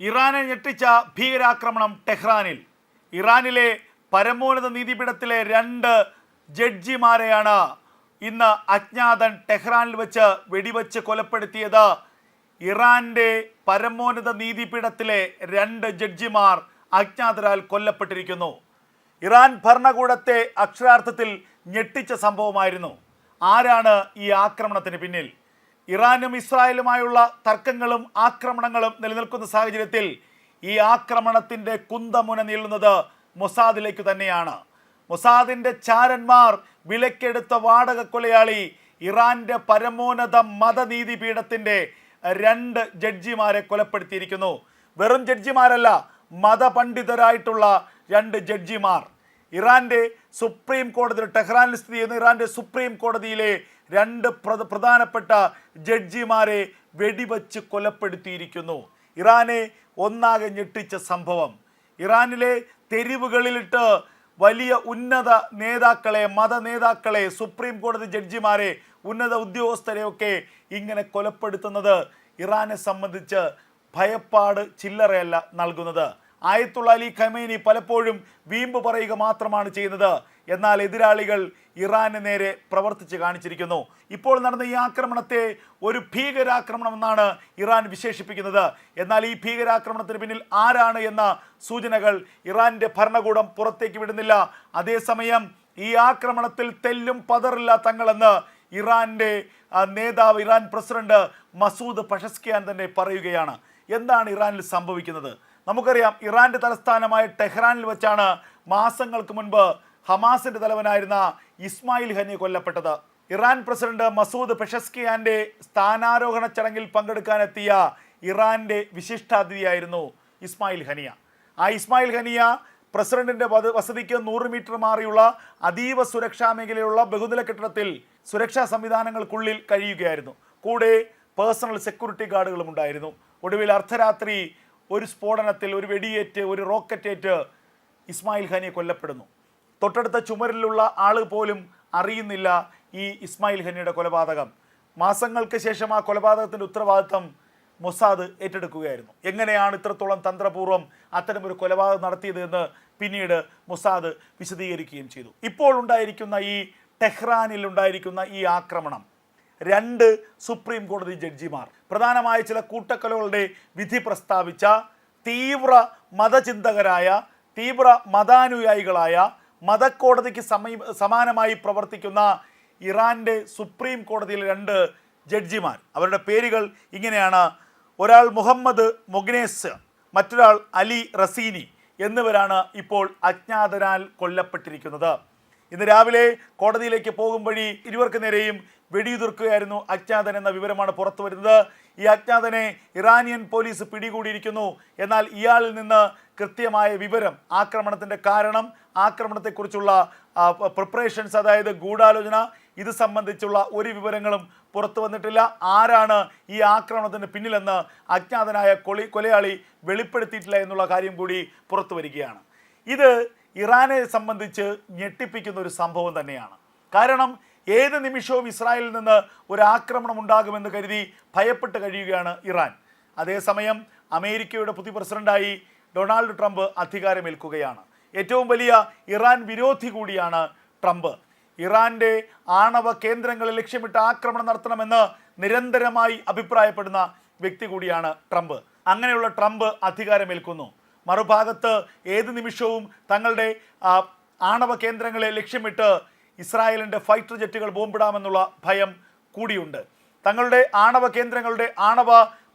ഇറാനെ ഞെട്ടിച്ച ഭീകരാക്രമണം ടെഹ്റാനിൽ. ഇറാനിലെ പരമോന്നത നീതിപീഠത്തിലെ രണ്ട് ജഡ്ജിമാരെയാണ് ഇന്ന് അജ്ഞാതൻ ടെഹ്റാനിൽ വെച്ച് വെടിവെച്ച് കൊലപ്പെടുത്തിയത്. ഇറാന്റെ പരമോന്നത നീതിപീഠത്തിലെ രണ്ട് ജഡ്ജിമാർ അജ്ഞാതരാൽ കൊല്ലപ്പെട്ടിരിക്കുന്നു. ഇറാൻ ഭരണകൂടത്തെ അക്ഷരാർത്ഥത്തിൽ ഞെട്ടിച്ച സംഭവമായിരുന്നു. ആരാണ് ഈ ആക്രമണത്തിന് പിന്നിൽ? ഇറാനും ഇസ്രായേലുമായുള്ള തർക്കങ്ങളും ആക്രമണങ്ങളും നിലനിൽക്കുന്ന സാഹചര്യത്തിൽ ഈ ആക്രമണത്തിന്റെ കുന്തമുന നീളുന്നത് മൊസാദിലേക്ക് തന്നെയാണ്. മൊസാദിന്റെ ചാരന്മാർ വിലക്കെടുത്ത വാടക കൊലയാളി ഇറാന്റെ പരമോന്നത മതനീതി പീഠത്തിന്റെ രണ്ട് ജഡ്ജിമാരെ കൊലപ്പെടുത്തിയിരിക്കുന്നു. വെറും ജഡ്ജിമാരല്ല മതപണ്ഡിതരായിട്ടുള്ള രണ്ട് ജഡ്ജിമാർ. ഇറാന്റെ സുപ്രീം കോടതി ടെഹ്റാനിൽ സ്ഥിതി ചെയ്യുന്ന ഇറാന്റെ സുപ്രീം കോടതിയിലെ രണ്ട് പ്രധാനപ്പെട്ട ജഡ്ജിമാരെ വെടിവെച്ച് കൊലപ്പെടുത്തിയിരിക്കുന്നു. ഇറാനെ ഒന്നാകെ ഞെട്ടിച്ച സംഭവം. ഇറാനിലെ തെരുവുകളിലിട്ട് വലിയ ഉന്നത നേതാക്കളെ മത നേതാക്കളെ സുപ്രീം കോടതി ജഡ്ജിമാരെ ഉന്നത ഉദ്യോഗസ്ഥരെയൊക്കെ ഇങ്ങനെ കൊലപ്പെടുത്തുന്നത് ഇറാനെ സംബന്ധിച്ച് ഭയപ്പാട് ചില്ലറയല്ല നൽകുന്നത്. ആയത്തുള്ള അലി ഖമേനി പലപ്പോഴും വീമ്പ് പറയുക മാത്രമാണ് ചെയ്യുന്നത്. എന്നാൽ എതിരാളികൾ ഇറാന് നേരെ പ്രവർത്തിച്ച് കാണിച്ചിരിക്കുന്നു. ഇപ്പോൾ നടന്ന ഈ ആക്രമണത്തെ ഒരു ഭീകരാക്രമണം എന്നാണ് ഇറാൻ വിശേഷിപ്പിക്കുന്നത്. എന്നാൽ ഈ ഭീകരാക്രമണത്തിന് പിന്നിൽ ആരാണ് എന്ന സൂചനകൾ ഇറാന്റെ ഭരണകൂടം പുറത്തേക്ക് വിടുന്നില്ല. അതേസമയം ഈ ആക്രമണത്തിൽ തെല്ലും പതറില്ല തങ്ങളെന്ന് ഇറാന്റെ നേതാവ് ഇറാൻ പ്രസിഡന്റ് മസൂദ് പഷസ്കിയാൻ തന്നെ പറയുകയാണ്. എന്താണ് ഇറാനിൽ സംഭവിക്കുന്നത്? നമുക്കറിയാം ഇറാന്റെ തലസ്ഥാനമായ ടെഹ്റാനിൽ വെച്ചാണ് മാസങ്ങൾക്ക് മുൻപ് ഹമാസിന്റെ തലവനായിരുന്ന ഇസ്മായിൽ ഹനി കൊല്ലപ്പെട്ടത്. ഇറാൻ പ്രസിഡന്റ് മസൂദ് പെഷസ്കിയാന്റെ സ്ഥാനാരോഹണ ചടങ്ങിൽ പങ്കെടുക്കാനെത്തിയ ഇറാന്റെ വിശിഷ്ടാതിഥിയായിരുന്നു ഇസ്മായിൽ ഹനിയ ആ ഇസ്മായിൽ ഹനിയ പ്രസിഡന്റിന്റെ വസതിക്ക് നൂറ് മീറ്റർ മാറിയുള്ള അതീവ സുരക്ഷാ മേഖലയിലുള്ള ബഹുനില കെട്ടിടത്തിൽ സുരക്ഷാ സംവിധാനങ്ങൾക്കുള്ളിൽ കഴിയുകയായിരുന്നു. കൂടെ പേഴ്സണൽ സെക്യൂരിറ്റി ഗാർഡുകളും ഉണ്ടായിരുന്നു. ഒടുവിൽ അർദ്ധരാത്രി ഒരു സ്ഫോടനത്തിൽ ഒരു വെടിയേറ്റ് ഒരു റോക്കറ്റേറ്റ് ഇസ്മായിൽ ഖാനിയെ കൊല്ലപ്പെടുന്നു. തൊട്ടടുത്ത ചുമരിലുള്ള ആൾ പോലും അറിയുന്നില്ല ഈ ഇസ്മായിൽ ഖനിയുടെ കൊലപാതകം. മാസങ്ങൾക്ക് ശേഷം ആ കൊലപാതകത്തിന്റെ ഉത്തരവാദിത്തം മൊസാദ് ഏറ്റെടുക്കുകയായിരുന്നു. എങ്ങനെയാണ് ഇത്രത്തോളം തന്ത്രപൂർവം അത്തരമൊരു കൊലപാതകം നടത്തിയത് എന്ന് പിന്നീട് മൊസാദ് വിശദീകരിക്കുകയും ചെയ്തു. ഇപ്പോൾ ഉണ്ടായിരിക്കുന്ന ഈ ടെഹ്റാനിൽ ഉണ്ടായിരിക്കുന്ന ഈ ആക്രമണം രണ്ട് സുപ്രീം കോടതി ജഡ്ജിമാർ. പ്രധാനമായ ചില കൂട്ടക്കൊലകളുടെ വിധി പ്രസ്താവിച്ച തീവ്ര മതചിന്തകരായ തീവ്ര മതാനുയായികളായ മതക്കോടതിക്ക് സമീ സമാനമായി പ്രവർത്തിക്കുന്ന ഇറാന്റെ സുപ്രീം കോടതിയിലെ രണ്ട് ജഡ്ജിമാർ. അവരുടെ പേരുകൾ ഇങ്ങനെയാണ്. ഒരാൾ മുഹമ്മദ് മൊഗ്നേസ് മറ്റൊരാൾ അലി റസീനി എന്നിവരാണ് ഇപ്പോൾ അജ്ഞാതനാൽ കൊല്ലപ്പെട്ടിരിക്കുന്നത്. ഇന്ന് രാവിലെ കോടതിയിലേക്ക് പോകും വഴി ഇരുവർക്ക് നേരെയും വെടിയുതിർക്കുകയായിരുന്നു അജ്ഞാതൻ എന്ന വിവരമാണ് പുറത്തു വരുന്നത്. ഈ അജ്ഞാതനെ ഇറാനിയൻ പോലീസ് പിടികൂടിയിരിക്കുന്നു. എന്നാൽ ഇയാളിൽ നിന്ന് കൃത്യമായ വിവരം ആക്രമണത്തിന്റെ കാരണം ആക്രമണത്തെക്കുറിച്ചുള്ള പ്രിപ്പറേഷൻസ് അതായത് ഗൂഢാലോചന ഇത് സംബന്ധിച്ചുള്ള ഒരു വിവരങ്ങളും പുറത്തു വന്നിട്ടില്ല. ആരാണ് ഈ ആക്രമണത്തിന് പിന്നിലെന്ന് അജ്ഞാതനായ കൊളി കൊലയാളി വെളിപ്പെടുത്തിയിട്ടില്ല എന്നുള്ള കാര്യം കൂടി പുറത്തു വരികയാണ്. ഇത് ഇറാനെ സംബന്ധിച്ച് ഞെട്ടിപ്പിക്കുന്ന ഒരു സംഭവം തന്നെയാണ്. കാരണം ഏത് നിമിഷവും ഇസ്രായേലിൽ നിന്ന് ഒരു ആക്രമണം ഉണ്ടാകുമെന്ന് കരുതി ഭയപ്പെട്ട് കഴിയുകയാണ് ഇറാൻ. അതേസമയം അമേരിക്കയുടെ പുതിയ പ്രസിഡന്റായി ഡൊണാൾഡ് ട്രംപ് അധികാരമേൽക്കുകയാണ്. ഏറ്റവും വലിയ ഇറാൻ വിരോധി കൂടിയാണ് ട്രംപ്. ഇറാന്റെ ആണവ കേന്ദ്രങ്ങളെ ലക്ഷ്യമിട്ട് ആക്രമണം നടത്തണമെന്ന് നിരന്തരമായി അഭിപ്രായപ്പെടുന്ന വ്യക്തി കൂടിയാണ് ട്രംപ്. അങ്ങനെയുള്ള ട്രംപ് അധികാരമേൽക്കുന്നു. മറുഭാഗത്ത് ഏത് നിമിഷവും തങ്ങളുടെ ആണവ കേന്ദ്രങ്ങളെ ലക്ഷ്യമിട്ട് ഇസ്രായേലിന്റെ ഫൈറ്റർ ജെറ്റുകൾ ബോംബിടാമെന്നുള്ള ഭയം കൂടിയുണ്ട്. തങ്ങളുടെ ആണവ കേന്ദ്രങ്ങളുടെ ആണവ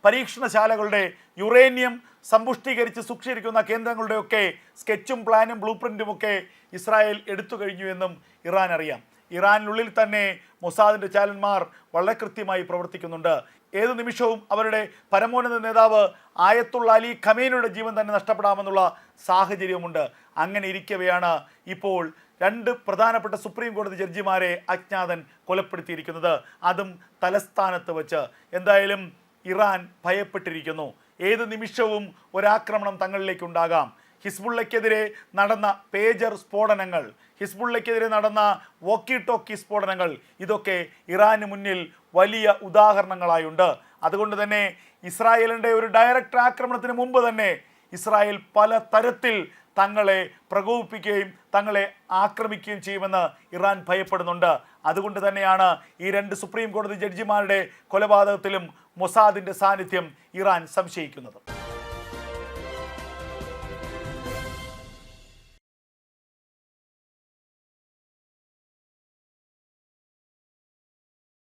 പരീക്ഷണശാലകളുടെ യുറേനിയം സമ്പുഷ്ടീകരിച്ച് സൂക്ഷിച്ചിരിക്കുന്ന കേന്ദ്രങ്ങളുടെയൊക്കെ സ്കെച്ചും പ്ലാനും ബ്ലൂ പ്രിന്റും ഒക്കെ ഇസ്രായേൽ എടുത്തു കഴിഞ്ഞു എന്നും ഇറാൻ അറിയാം. ഇറാനിനുള്ളിൽ തന്നെ മൊസാദിന്റെ ചാലന്മാർ വളരെ കൃത്യമായി പ്രവർത്തിക്കുന്നുണ്ട്. ഏത് നിമിഷവും അവരുടെ പരമോന്നത നേതാവ് ആയത്തുള്ള അലി ഖമീനയുടെ ജീവൻ തന്നെ നഷ്ടപ്പെടാമെന്നുള്ള സാഹചര്യമുണ്ട് അങ്ങനെ ഇരിക്കവെയാണ് ഇപ്പോൾ രണ്ട് പ്രധാനപ്പെട്ട സുപ്രീം കോടതി ജഡ്ജിമാരെ അജ്ഞാതൻ കൊലപ്പെടുത്തിയിരിക്കുന്നത്. അതും തലസ്ഥാനത്ത് വച്ച്. എന്തായാലും ഇറാൻ ഭയപ്പെട്ടിരിക്കുന്നു. ഏത് നിമിഷവും ഒരാക്രമണം തങ്ങളിലേക്ക് ഉണ്ടാകാം ഹിസ്ബുള്ളയ്ക്കെതിരെ നടന്ന പേജർ സ്ഫോടനങ്ങൾ ഹിസ്ബുള്ളയ്ക്കെതിരെ നടന്ന വോക്കി ടോക്കി സ്ഫോടനങ്ങൾ ഇതൊക്കെ ഇറാന് മുന്നിൽ വലിയ ഉദാഹരണങ്ങളായുണ്ട്. അതുകൊണ്ട് തന്നെ ഇസ്രായേലിന്റെ ഒരു ഡയറക്റ്റ് ആക്രമണത്തിന് മുമ്പ് തന്നെ ഇസ്രായേൽ പല തരത്തിൽ തങ്ങളെ പ്രകോപിപ്പിക്കുകയും തങ്ങളെ ആക്രമിക്കുകയും ചെയ്യുമെന്ന് ഇറാൻ ഭയപ്പെടുന്നുണ്ട്. അതുകൊണ്ട് തന്നെയാണ് ഈ രണ്ട് സുപ്രീം കോടതി ജഡ്ജിമാരുടെ കൊലപാതകത്തിലും മൊസാദിന്റെ സാന്നിധ്യം ഇറാൻ സംശയിക്കുന്നത്.